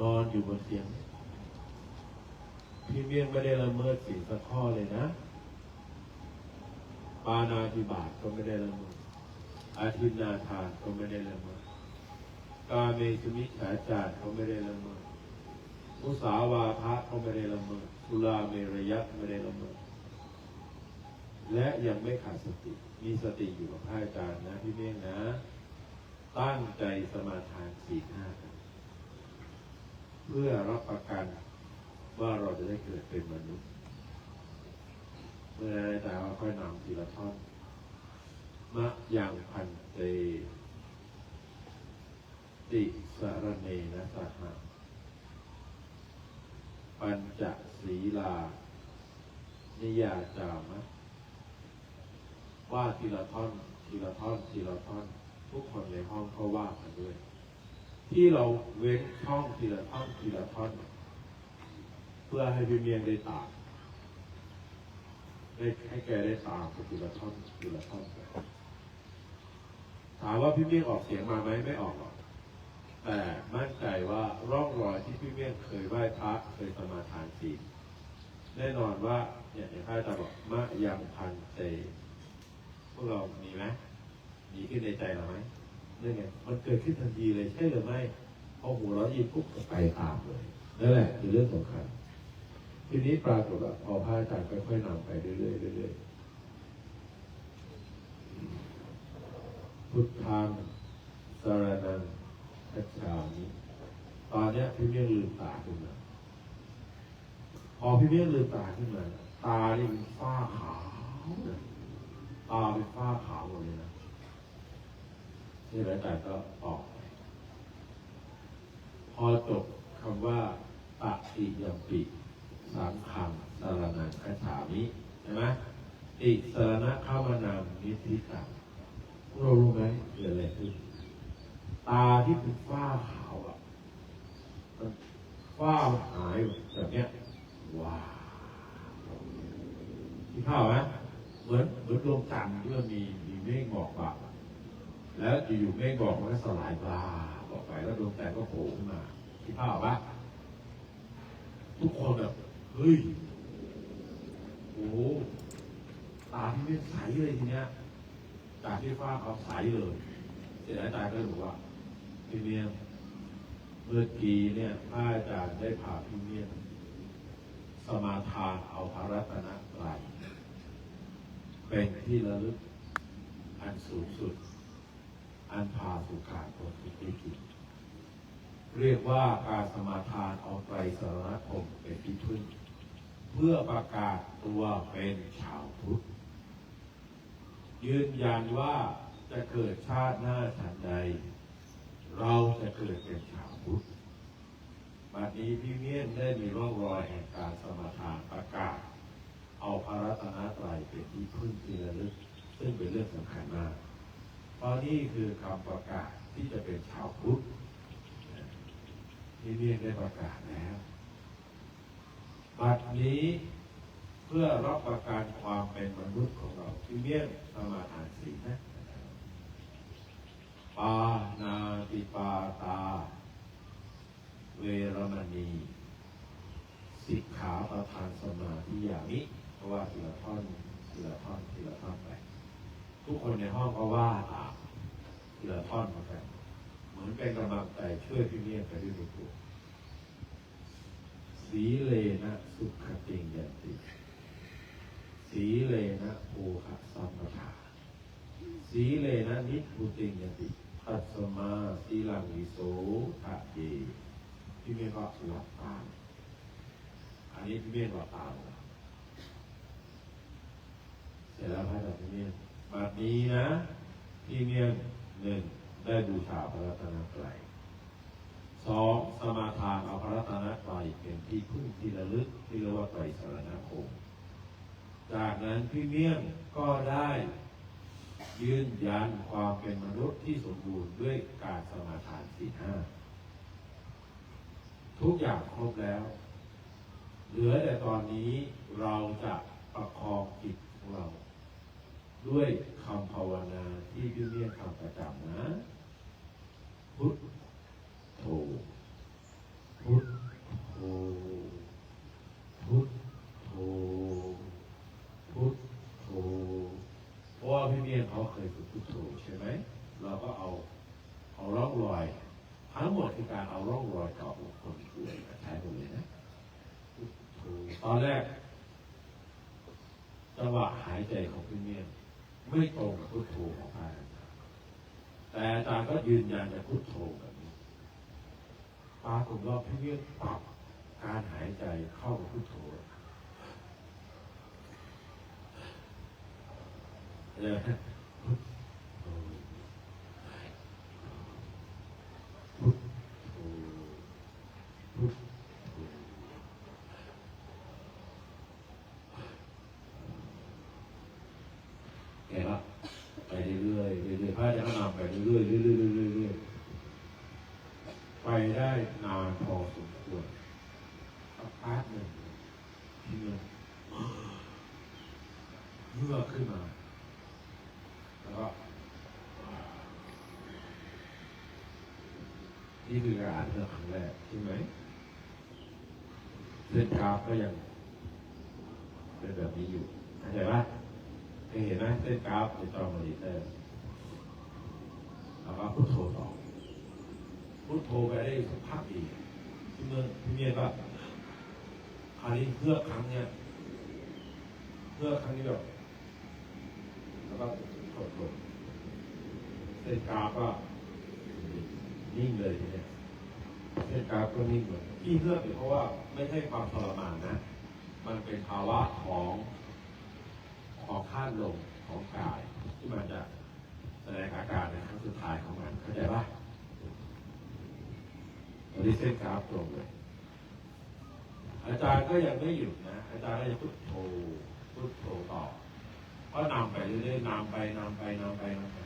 นอนอยู่บนเตียง พี่เมี่ยงไม่ได้ละเมิดสิ่งสักข้อเลยนะ ปานาธิบาตก็ไม่ได้ละเมิด อาทินนาทานก็ไม่ได้ละเมิด กาเมสุมิจฉาจารก็ไม่ได้ละเมิดมุสาวาทะก็ไม่ได้ละเมิดสุราเมรยะไม่ได้ละเมิด และยังไม่ขาดสติ มีสติอยู่กับพระอาจารย์นะพี่เมี่ยงนะ ตั้งใจสมาทานสี่ห้า เพื่อรับประกันว่าเราจะได้เกิดเป็นมนุษย์ เมื่อได้แต่ว่าค่อยนำทีละท่อนมะยังพันเต ติสารเนนะสหะปัญจศีลา นิยาจามะว่าทีละท่อน ทีละท่อน ทีละท่อน ทุกคนในห้องก็ว่ากันด้วย ที่เราเว้นช่องทีละท่อนทีละท่อนเพื่อให้พี่เมียงได้ตามได้ให้แกได้ตามทีละท่อนทีละท่อนไปถามว่าพี่เมียงออกเสียงมาไหมไม่ออกหรอกแต่มั่นใจว่าร่องรอยที่พี่เมี่ยงเคยไหว้พระเคยสมาทานศีลแน่นอนว่าเนี่ยอย่างพระอาจารย์บอกมะยังพันเตพวกเรามีไหมมีขึ้นในใจเราไหม นี่นไงมันเกิดขึ้นทันทีเลยใช่หรือไม่พอหัวเราะยินปุ๊บก็ไปตามเลยนั่นแหละคือเรื่องสำคัญทีนี้ปรากฏว่าพอพระอาจารย์ค่อยๆนำไปเรื่อยๆเรื่อยๆพุทธังสารนังคัจฉามิตอนเนี้ยพี่เมี่ยงลืมตาขึ้นมาพอพี่เมี่ยงลืมตาขึ้นมาตานี่เป็นฝ้าขาวตาเป็นฝ้าขาวหมดเลยนะ นี่แหละแต่ก็ออก พอจบคำว่าปะติยมปิสังขังสารนังคัจฉามิใช่ไหมติสารณะข้ามานามนิธิตังพวกเรารู้ไหมเกิดอะไรขึ้นตาที่เป็นฝ้าขาวอะมันฝ้าหายแบบเนี้ยว้าวที่เข้าไหมเหมือนเหมือนดวงจันทร์ที่มันมีมีเมฆหมอกบัง แล้วอยู่ๆเมฆหมอกมันก็สลายบลาออกไปแล้วดวงจันทร์ก็โผล่ขึ้นมาที่ข้าวปะทุกคนแบบเฮ้ยโอ้ตาที่ไม่ใสเลยทีเนี้ยจาที่ฝ้าเขาใสเลยเสร็จแล้วอาจารย์ก็บอกว่าพี่เมียงเมื่อกี้เนี่ยพระอาจารย์ได้พาพี่เมียงสมาทานเอาพระรัตนตรัยเป็นที่ระลึกอันสูงสุด อันพาสุขาผลทุกข์กิจเรียกว่าการสมาทานเอาไตรสรณคมเป็นที่พึ่งเพื่อประกาศตัวเป็นชาวพุทธยืนยันว่าจะเกิดชาติหน้าฉันใด เราจะเกิดเป็นชาวพุทธบัดนี้พี่เมียนได้มีร่องรอยแห่งการสมาทานประกาศ เอาพระรัตนตรัยเป็นที่พึ่งที่ระลึก ซึ่งเป็นเรื่องสำคัญมาก เพราะนี่คือคำประกาศที่จะเป็นชาวพุทธพี่เมียนได้ประกาศแล้วบัดนี้เพื่อรับประกันความเป็นมนุษย์ของเราพี่เมียนสมาทานสีนะปานาติปาตา เวรมณีสิกขาประทานสมาธิอย่างนี้เพราะว่าทีละท่อนทีละท่อนทีละท่อนไป ทุกคนในห้องก็ว่าตามทีละท่อนเหมือนกันเหมือนเป็นกำลังใจช่วยพี่เมียไปด้วยตัวสีเลนะสุขติงยันติสีเลนะโภคะสัมปทาสีเลนะนิพพุติงยติตัสมาสีลังวิโสทะเยพี่เมฆก็หลับตาอันนี้พี่เมฆหลับตาเสร็จแล้วพระอาจารย์พี่เมฆ บัดนี้นะพี่เมฆหนึ่งได้บูชาพระรัตนตรัยสองสมาทานเอาพระรัตนตรัยเป็นที่พึ่งที่ระลึกที่เรียกว่าไตรสรณคมจากนั้นพี่เมี่ยงก็ได้ยืนยันความเป็นมนุษย์ที่สมบูรณ์ด้วยการสมาทานสี่ห้าทุกอย่างครบแล้ว เหลือแต่ตอนนี้เราจะประคองจิตของเรา ด้วยคำภาวนาที่พี่เรียกคำประจำนะ พุทโธพุทโธพุทโธพุทโธเพราะว่าพี่เมียเขาเคยฝึกพุทโธใช่ไหมเราก็เอาเอาร่องรอยทั้งหมดคือการเอาร่องรอยเก่าของคนป่วยใช้ตรงนี้นะพุทโธตอนแรกจังหวะหายใจของพี่เมีย ไม่ตรงกับพุทโธของพระอาจารย์แต่อาจารย์ก็ยืนยันจะพุทโธแบบนี้ปรากฏว่าพี่เมียนปรับการหายใจเข้ากับพุทโธเออพุทโธพุทโธพุทโธแกละไปเรื่อยๆเรื่อยๆ พระอจารย์ก็นำไปเรื่อยๆเรื่อยๆเรื่อยๆเรื่อยไปได้นานพอสมควรสักพักหนึ่งที่เงินเมื่อขึ้นมา แล้วก็นี่คือการอ่านเรื่องครั้งแรกใช่ไหมเส้นกราฟก็ยังเป็นแบบนี้อยู่เข้าใจปะเคยเห็นไหมเส้นกราฟในจอมอนิเตอร์ แล้วก็พุทโธต่อพุทโธไปได้สักพักอีกที่เมื่อที่เมียก็คราวนี้เพื่อครั้งเนี้ยเพื่อครั้งนี้แบบแล้วก็กดลงเส้นกราฟก็นิ่งเลยทีเนี้ยเส้นกราฟก็นิ่งเลยที่เลือกเพราะว่าไม่ใช่ความทรมานนะ มันเป็นภาวะของของข้านลงของกายที่มันจะ แสดงอาการในครั้งสุดท้ายของมันเข้าใจปะตอนนี้เส้นกราฟตรงเลย อาจารย์ก็ยังไม่หยุดนะ อาจารย์ก็ยังพุทโธพุทโธต่อก็นำไปเรื่อยๆนำไปนำไปนำไปนำไป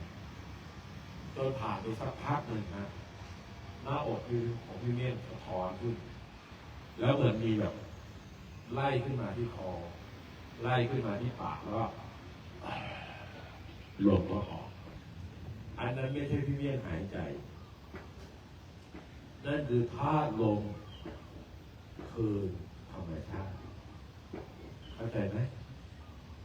จนผ่านไปสักพักหนึ่งนะหน้าอกคือของพี่เมียนสะท้อนขึ้น แล้วเหมือนมีแบบ ไล่ขึ้นมาที่คอ ไล่ขึ้นมาที่ปากแล้วก็ลมก็ออก อันนั้นไม่ใช่พี่เมียนหายใจ นั่นคือธาตุลมคือธรรมชาติ เข้าใจไหม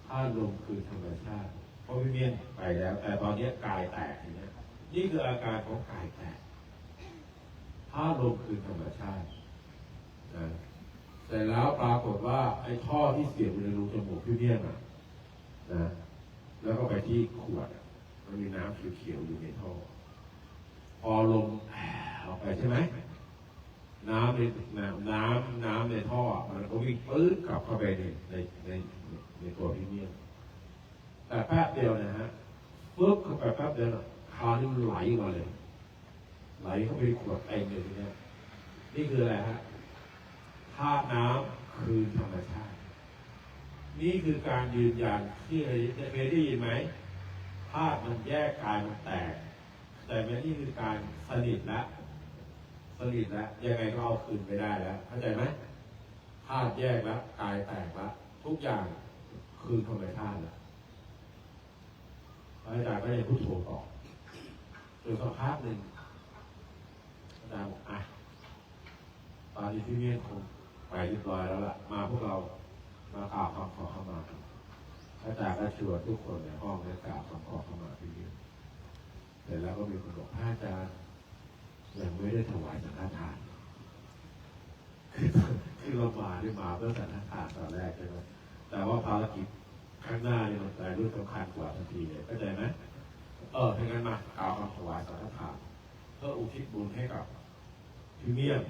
ธาตุลมคือธรรมชาติ เพราะพี่เมียนไปแล้ว แต่ตอนนี้กายแตกอย่างนี้นี่คืออาการของกายแตกธาตุลมคือธรรมชาตินะแต่แล้วปรากฏว่าไอ้ท่อที่เสียบในรูจมูกพี่เมียนอะนะ แล้วก็ไปที่ขวด มันมีน้ำเขียวๆอยู่ในท่อ พอลมแออกไปใช่ไหม น้ำในน้ำน้ำน้ำในท่อ มันก็วิ่งปื๊ดกลับเข้าไปในในในในตัวพี่เมียนแต่แป๊บเดียวนะฮะปึ๊บเข้าไปแป๊บเดียวนะคราวนี้มันไหลมาเลย ไหลเข้าไปขวดเองเลยทีเนี้ยนี่คืออะไรฮะธาตุน้ำคือธรรมชาติ นี่คือการยืนยันที่เคยได้ยินไหมาตุมันแยกกายมันแตก แต่ไม่นี่คือการสนิทแล้วสนิทแล้วยังไงก็เอาคืนไม่ได้แล้วเข้าใจไหมธาตุแยกแล้วกายแตกแล้วทุกอย่างคืนธรรมชาติแล้วอาจารย์ก็ยังพูดโธต่อจนสักพักหนึ่งอาจารย์บอกอะตอนนี้พี่เมียนคงไปเรียบร้อยแล้วล่ะมาพวกเรามากราบคำขอเข้ามา อาจารย์ก็ชวนทุกคนในห้องได้กราบคำขอเข้ามาพี่เมียนเสร็จแล้วก็มีคนบอกพระอาจารย์ยังไม่ได้ถวายสังฆทานคือเรามาที่มาเพื่อสังฆทานตอนแรกใช่ไหมแต่ว่าภารกิจข้างหน้าเนี่ยมันกลายรุ่นสำคัญกว่าทันทีเลยเข้าใจไหมเออถ้างั้นมากล่าวคำถวายสังฆทานเพื่ออุทิศบุญให้กับพี่เมียน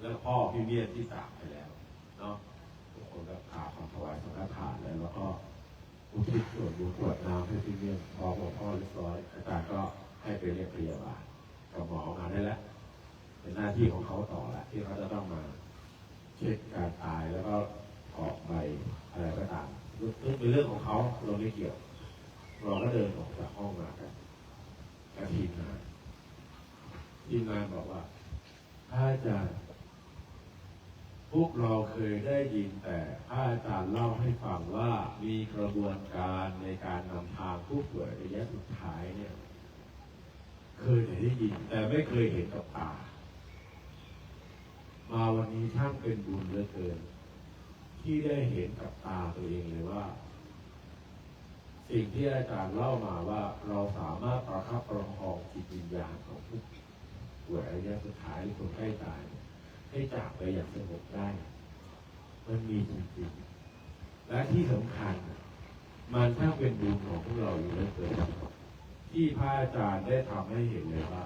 และพ่อพี่เมียนที่จากไปแล้วเนาะทุกคนก็กล่าวคำถวายสังฆทานแล้วแล้วก็ อุทิศส่วนบุญกรวดน้ำให้พี่เมียนพอบอกพ่อเรียบร้อยอาจารย์ก็ให้ไปเรียกพยาบาลกับหมอมาได้แล้วเป็นหน้าที่ของเขาต่อแล้วที่เขาจะต้องมาเช็คการตายแล้วก็ออกใบอะไรก็ตามเป็นเรื่องของเขาเราไม่เกี่ยว เราก็เดินออกจากห้องมากันกับทีมงานทีมงานบอกว่าพระอาจารย์ พวกเราเคยได้ยินแต่พระอาจารย์เล่าให้ฟังว่ามีกระบวนการในการนำทางผู้ป่วยระยะสุดท้ายเนี่ย เคยได้ยินแต่ไม่เคยเห็นกับตา มาวันนี้ช่างเป็นบุญเหลือเกิน ที่ได้เห็นกับตาตัวเองเลยว่าสสิ่งที่อาจารย์เล่ามาว่าเราสามารถประคับประคองจิตวิญญาณของผู้ป่วยระยะสุดท้ายหรือคนใกล้ตาย ให้จากไปอย่างสงบได้ มันมีจริงๆและที่สำคัญ มันถ้าเป็นบุญของพวกเราอยู่แล้วเกินที่พระอาจารย์ได้ทำให้เห็นเลยว่า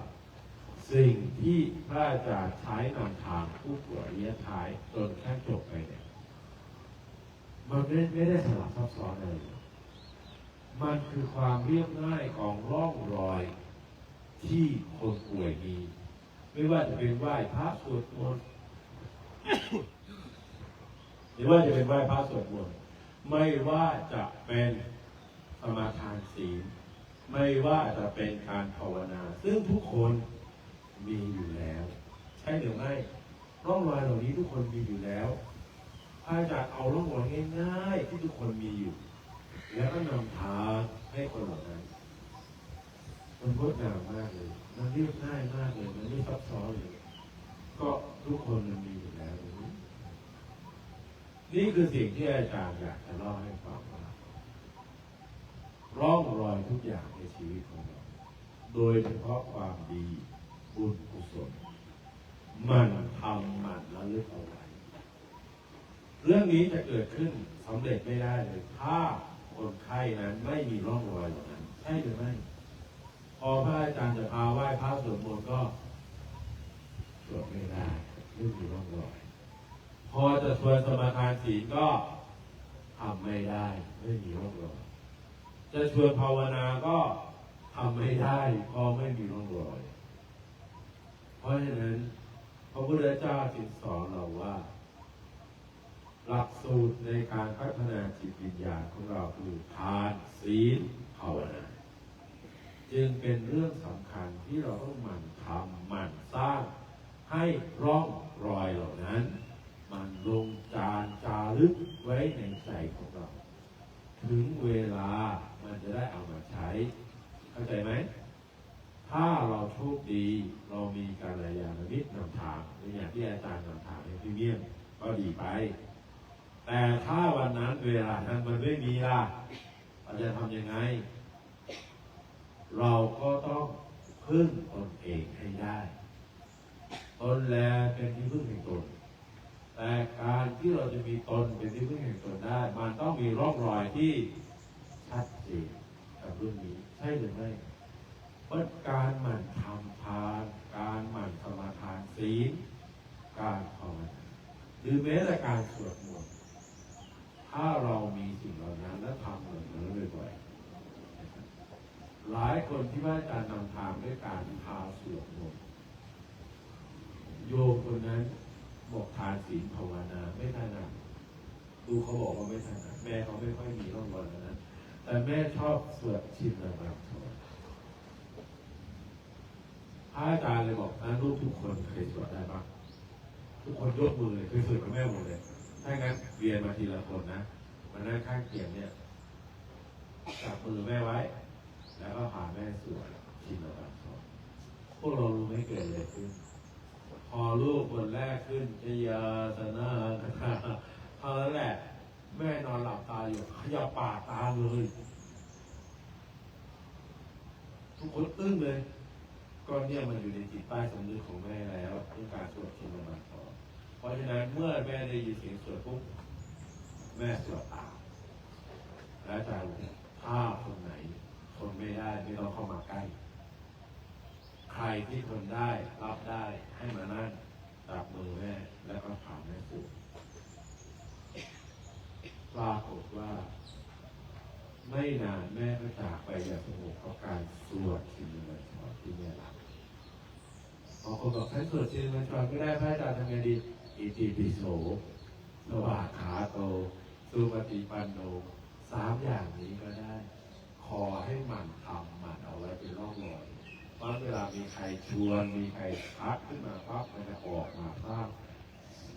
สิ่งที่พระอาจารย์ใช้นำทางผู้ป่วยระยะท้ายจนแค่จบไปเนี่ยมันไม่ไม่ได้สลับซับซ้อนเลย มันคือความเรียบง่ายของร่องรอยที่คนป่วยมี ไม่ว่าจะเป็นไหว้พระสวดมนต์ หรือว่าจะเป็นไหว้พระสวดมนต์ไม่ว่าจะเป็นสมาทานศีล ไม่ว่าจะเป็นการภาวนา ซึ่งทุกคนมีอยู่แล้ว ใช่หรือไม่ร่องรอยเหล่านี้ทุกคนมีอยู่แล้วพระอาจารย์เอาร่องรอยง่ายๆที่ทุกคนมีอยู่ แล้วก็นำทางให้คนเหล่านั้นมันงดงามมากเลย มันเรียบง่ายมากเลย มันไม่ซับซ้อนเลย ก็ ทุกคนมันมีอยู่แล้ว นี่คือสิ่งที่อาจารย์อยากจะเล่าให้ฟังว่าร่องรอยทุกอย่างในชีวิตของเรา โดยเฉพาะความดีบุญกุศลมันทำมันระลึกเอาไว้เรื่องนี้จะเกิดขึ้นสำเร็จไม่ได้เลยถ้าคนไข้นั้นไม่มีร่องรอยเหล่านั้นใช่หรือไม่พอพระอาจารย์จะพาไหว้พระสวดมนต์ก็สวดไม่ได้ ไม่มีร่องรอยพอจะชวนสมาทานศีลก็ทำไม่ได้ ไม่มีร่องรอยจะชวนภาวนาก็ทำไม่ได้เพราะไม่มีร่องรอย เพราะฉะนั้นพระพุทธเจ้าจึงสอนเราว่า หลักสูตรในการพัฒนาจิตวิญญาณของเราคือทานศีลภาวนาจึงเป็นเรื่องสำคัญที่เราต้องหมั่นทำหมั่นสร้างให้ร่อง รอยเหล่านั้น มันลงจานจารึกไว้ในใจของเรา ถึงเวลามันจะได้เอามาใช้ เข้าใจไหม ถ้าเราโชคดีเรามีการยานมิตรนำทางในอย่างที่อาจารย์นำทางให้พี่เมี่ยมก็ดีไป แต่ถ้าวันนั้นเวลานั้นมันไม่มีล่ะเราจะทำยังไง เราก็ต้องพึ่งตนเองให้ได้ ตนแลเป็นที่พึ่งแห่งตน แต่การที่เราจะมีตนเป็นที่พึ่งแห่งตนได้ มันต้องมีร่องรอยที่ชัดเจนกับเรื่องนี้ใช่หรือไม่เพราะการหมั่นทำทาน การหมั่นสมาทานศีล การภาวนาหรือแม้แต่การสวดมนต์ ถ้าเรามีสิ่งเหล่านั้นและทำเหล่านั้นบ่อยๆหลายคนที่ว่าการนำทางด้วยการพาสวดมนต์ โยมคนนั้นบอกทานศีลภาวนาไม่ถนัดดูเขาบอกว่าไม่ถนัดแม่เขาไม่ค่อยมีร่องรอยนั้นแต่แม่ชอบสวดชินระบำพระอาจารย์เลยบอกนะลูกทุกคนเคยสวดได้ปะทุกคนยกมือเลยเคยสวดกับแม่หมดเลยถ้างั้นเรียนมาทีละคนนะมานั่งข้างเตียงเนี่ยจับมือแม่ไว้ แล้วก็พาแม่สวดชินระบำพวกเรารู้ไม่เกิดอะไรขึ้นพ อลูกคนแรกขึ้นชยาสนาเท่านั้นแหละ แม่นอนหลับตาอยู่ขยับปากตามเลย ทุกคนอึ้งเลยก็เนี่ยมันอยู่ในจิตใต้สำนึกของแม่แล้วเรื่องการสวดชินบัตรเพราะฉะนั้นเมื่อแม่ได้ยินเสียงสวดปุ๊บแม่สวดตามแล้วจารถ้าคนไหนทนไม่ได้ไม่ต้องเข้ามาใกล้ ใครที่ทนได้รับได้ให้มานั่งจับมือแม่แล้วก็ถามแม่สวดปรากฏว่า ไม่นานแม่ก็จากไปอย่างสงบเพราะการสวดชินบัตรที่แม่รักบางคนบอกฉันสวดชินบัตรก็ได้พระอาจารย์ทำไงดีอิติปิโสสวากขาโตสุปฏิปันโนสามอย่างนี้ก็ได้ ขอให้หมั่นทำหมั่นเอาไว้เป็นร่องรอย เพราะเวลามีใครชวนมีใครพักขึ้นมาปั๊บมันจะออกมาสร้าง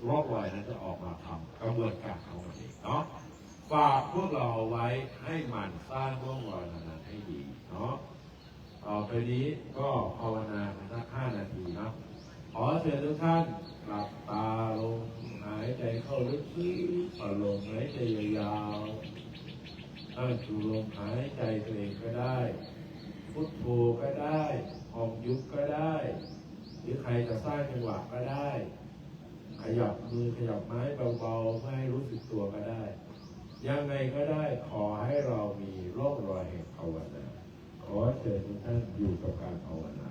ร่องรอยนั้นจะออกมาทำกระบวนการของมันเองเนาะฝากพวกเราไว้ให้มันสร้างร่องรอยนั้นให้ดีเนาะต่อไปนี้ก็ภาวนาสักห้านาทีเนาะขอเชิญทุกท่านหลับตาลงหายใจเข้าลึกๆปล่อยลมหายใจยาวๆตั้งสู่ลมหายใจตัวเองก็ได้ พุทโธก็ได้หอมยุบก็ได้ หรือใครจะสร้างจังหวะก็ได้ ขยับมือขยับไม้เบาๆไม่ให้รู้สึกตัวก็ได้ ยังไงก็ได้ขอให้เรามีร่องรอยแห่งภาวนาขอเชิญทุกท่านอยู่กับการภาวนา